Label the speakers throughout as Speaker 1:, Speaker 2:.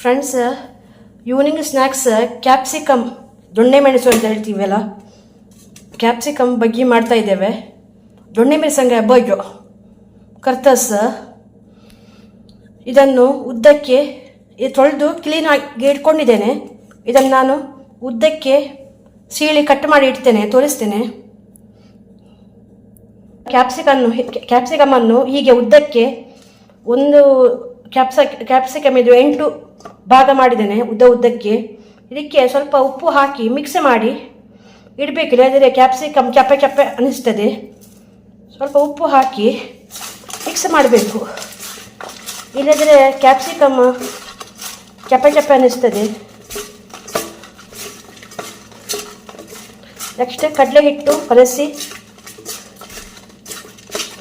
Speaker 1: Friends evening snacks capsicum ದೊಣ್ಣೆ ಮೆಣಸು ಅಂತ ಹೇಳ್ತೀವಲ್ಲ? ಕ್ಯಾಪ್ಸಿಕಮ್ ಬಗ್ಗಿ ಮಾಡ್ತಾ ಇದ್ದೇವೆ. ದೊಣ್ಣೆ ಮೆಣಸಂಗೆ ಬಗ್ಗು ಕರ್ತಸ್ ಇದನ್ನು ಉದ್ದಕ್ಕೆ ತೊಳೆದು ಕ್ಲೀನಾಗಿ ಇಟ್ಕೊಂಡಿದ್ದೇನೆ. ಇದನ್ನು ನಾನು ಉದ್ದಕ್ಕೆ ಸೀಳಿ ಕಟ್ ಮಾಡಿ ಇಡ್ತೇನೆ, ತೋರಿಸ್ತೇನೆ. ಕ್ಯಾಪ್ಸಿಕನ್ನು ಕ್ಯಾಪ್ಸಿಕಮನ್ನು ಹೀಗೆ ಉದ್ದಕ್ಕೆ ಒಂದು ಕ್ಯಾಪ್ಸ ಕ್ಯಾಪ್ಸಿಕಮ್ ಇದು ಎಂಟು ಭಾಗ ಮಾಡಿದ್ದೇನೆ, ಉದ್ದ ಉದ್ದಕ್ಕೆ. ಇದಕ್ಕೆ ಸ್ವಲ್ಪ ಉಪ್ಪು ಹಾಕಿ ಮಿಕ್ಸ್ ಮಾಡಿ ಇಡಬೇಕು ಇಲ್ಲದಿದ್ದರೆ ಕ್ಯಾಪ್ಸಿಕಮ್ ಚಪ್ಪೆ ಚಪ್ಪೆ ಅನ್ನಿಸ್ತದೆ ಸ್ವಲ್ಪ ಉಪ್ಪು ಹಾಕಿ ಮಿಕ್ಸ್ ಮಾಡಬೇಕು. ಇಲ್ಲದಿದ್ದರೆ ಕ್ಯಾಪ್ಸಿಕಮ್ ಚಪ್ಪೆ ಚಪ್ಪೆ ಅನ್ನಿಸ್ತದೆ ನೆಕ್ಸ್ಟ್ ಕಡಲೆ ಹಿಟ್ಟು ಕಲಸಿ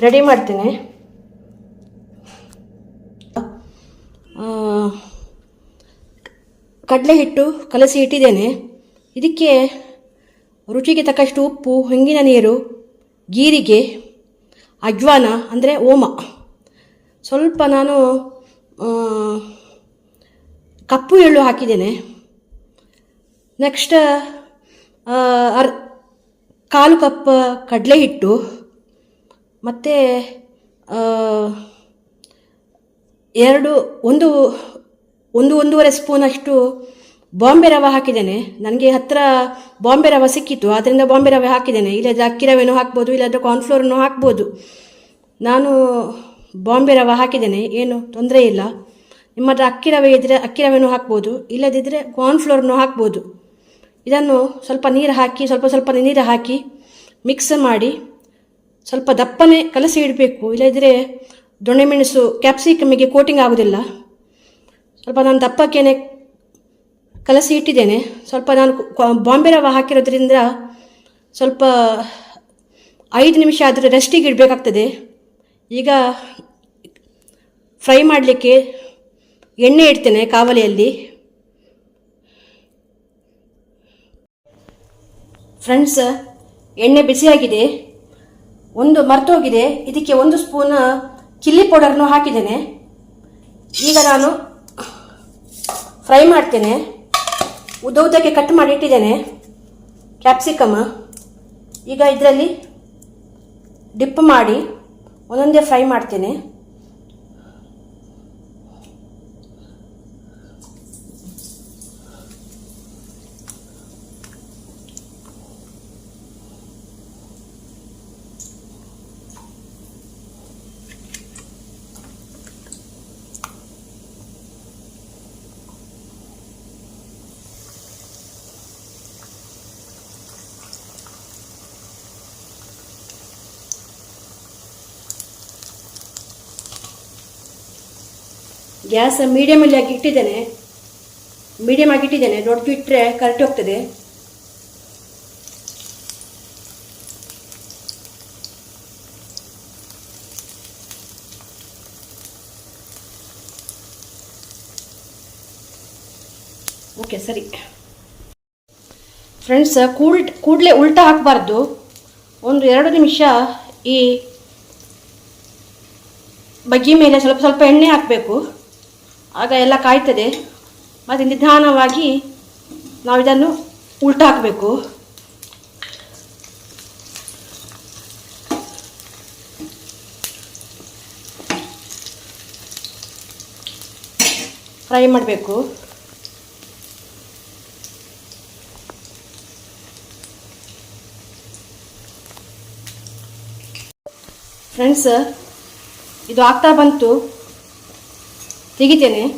Speaker 1: ರೆಡಿ ಮಾಡ್ತೇನೆ. ಕಡಲೆ ಹಿಟ್ಟು ಕಲಸಿ ಇಟ್ಟಿದ್ದೇನೆ. ಇದಕ್ಕೆ ರುಚಿಗೆ ತಕ್ಕಷ್ಟು ಉಪ್ಪು, ಹೊಂಗಿನ ನೀರು ಗೀರಿಗೆ ಅಜ್ವಾನ, ಅಂದರೆ ಓಮ. ಸ್ವಲ್ಪ ನಾನು ಕಪ್ಪು ಎಳ್ಳು ಹಾಕಿದ್ದೇನೆ. ನೆಕ್ಸ್ಟ್ ಅರ್, ಕಾಲು ಕಪ್ ಕಡಲೆ ಹಿಟ್ಟು ಮತ್ತು ಎರಡು, ಒಂದು ಒಂದು ಒಂದೂವರೆ ಸ್ಪೂನಷ್ಟು ಬಾಂಬೆ ರವೆ ಹಾಕಿದ್ದೇನೆ. ನನಗೆ ಹತ್ತಿರ ಬಾಂಬೆ ರವೆ ಸಿಕ್ಕಿತ್ತು. ಆದ್ದರಿಂದ ಬಾಂಬೆ ರವೆ ಹಾಕಿದ್ದೇನೆ. ಇಲ್ಲದ್ರೆ ಅಕ್ಕಿ ರವೆನೂ ಹಾಕ್ಬೋದು ಇಲ್ಲದ್ರೆ ಕಾರ್ನ್ಫ್ಲೋರನ್ನು ಹಾಕ್ಬೋದು. ನಾನು ಬಾಂಬೆ ರವೆ ಹಾಕಿದ್ದೇನೆ. ಏನು ತೊಂದರೆ ಇಲ್ಲ. ನಿಮ್ಮ ಹತ್ರ ಅಕ್ಕಿ ರವೆ ಇದ್ದರೆ ಅಕ್ಕಿ ರವೆನೂ ಹಾಕ್ಬೋದು ಇಲ್ಲದಿದ್ದರೆ ಕಾರ್ನ್ಫ್ಲೋರನ್ನು ಹಾಕ್ಬೋದು. ಇದನ್ನು ಸ್ವಲ್ಪ ನೀರು ಹಾಕಿ, ಸ್ವಲ್ಪ ಸ್ವಲ್ಪ ನೀರು ಹಾಕಿ ಮಿಕ್ಸ್ ಮಾಡಿ ಸ್ವಲ್ಪ ದಪ್ಪನೆ ಕಲಸಿ ಇಡಬೇಕು. ಇಲ್ಲದಿದ್ದರೆ ದೊಣ್ಣೆ ಮೆಣಸು ಕ್ಯಾಪ್ಸಿಕಮ್ಮಿಗೆ ಕೋಟಿಂಗ್ ಆಗೋದಿಲ್ಲ. ಸ್ವಲ್ಪ ನಾನು ದಪ್ಪಕ್ಕೇನೆ ಕಲಸಿ ಇಟ್ಟಿದ್ದೇನೆ. ಸ್ವಲ್ಪ ನಾನು ಬಾಂಬೆ ರವ ಹಾಕಿರೋದ್ರಿಂದ ಸ್ವಲ್ಪ ಐದು ನಿಮಿಷ ಆದರೆ ರೆಸ್ಟಿಗೆ ಇಡಬೇಕಾಗ್ತದೆ. ಈಗ ಫ್ರೈ ಮಾಡಲಿಕ್ಕೆ ಎಣ್ಣೆ ಇಡ್ತೇನೆ ಕಾವಲಿಯಲ್ಲಿ. ಫ್ರೆಂಡ್ಸ್ ಎಣ್ಣೆ ಬಿಸಿಯಾಗಿದೆ. ಒಂದು ಮರ್ತೋಗಿದೆ. ಇದಕ್ಕೆ ಒಂದು ಸ್ಪೂನ್ ಚಿಲ್ಲಿ ಪೌಡರ್ನು ಹಾಕಿದ್ದೇನೆ. ಈಗ ನಾನು ಫ್ರೈ ಮಾಡ್ತೇನೆ. ಉದ್ದ ಉದ್ದಕ್ಕೆ ಕಟ್ ಮಾಡಿ ಇಟ್ಟಿದ್ದೇನೆ. ಕ್ಯಾಪ್ಸಿಕಮ್ ಈಗ ಇದರಲ್ಲಿ ಡಿಪ್ ಮಾಡಿ ಒಂದೊಂದೇ ಫ್ರೈ ಮಾಡ್ತೇನೆ. ಗ್ಯಾಸ್ ಮೀಡಿಯಮಲ್ಲಿ ಆಗಿ ಇಟ್ಟಿದ್ದೇನೆ. ಮೀಡಿಯಮ್ ಆಗಿ ಇಟ್ಟಿದ್ದೇನೆ. ದೊಡ್ಡದು ಇಟ್ಟರೆ ಕರೆಕ್ಟ್ ಹೋಗ್ತದೆ. ಓಕೆ ಸರಿ. ಫ್ರೆಂಡ್ಸ್ ಕೂಲ್ ಕೂಡಲೇ ಉಲ್ಟ ಹಾಕಬಾರ್ದು. ಒಂದು ಎರಡು ನಿಮಿಷ ಈ ಬಗ್ಗಿ ಮೇಲೆ ಸ್ವಲ್ಪ ಸ್ವಲ್ಪ ಎಣ್ಣೆ ಹಾಕಬೇಕು. ಆಗ ಎಲ್ಲ ಕಾಯ್ತದೆ. ಮತ್ತು ನಿಧಾನವಾಗಿ ನಾವು ಇದನ್ನು ಉಲ್ಟಾ ಹಾಕಬೇಕು ಫ್ರೈ ಮಾಡಬೇಕು. ಫ್ರೆಂಡ್ಸ್, ಇದು ಆಗ್ತಾ ಬಂತು. 这个姐呢？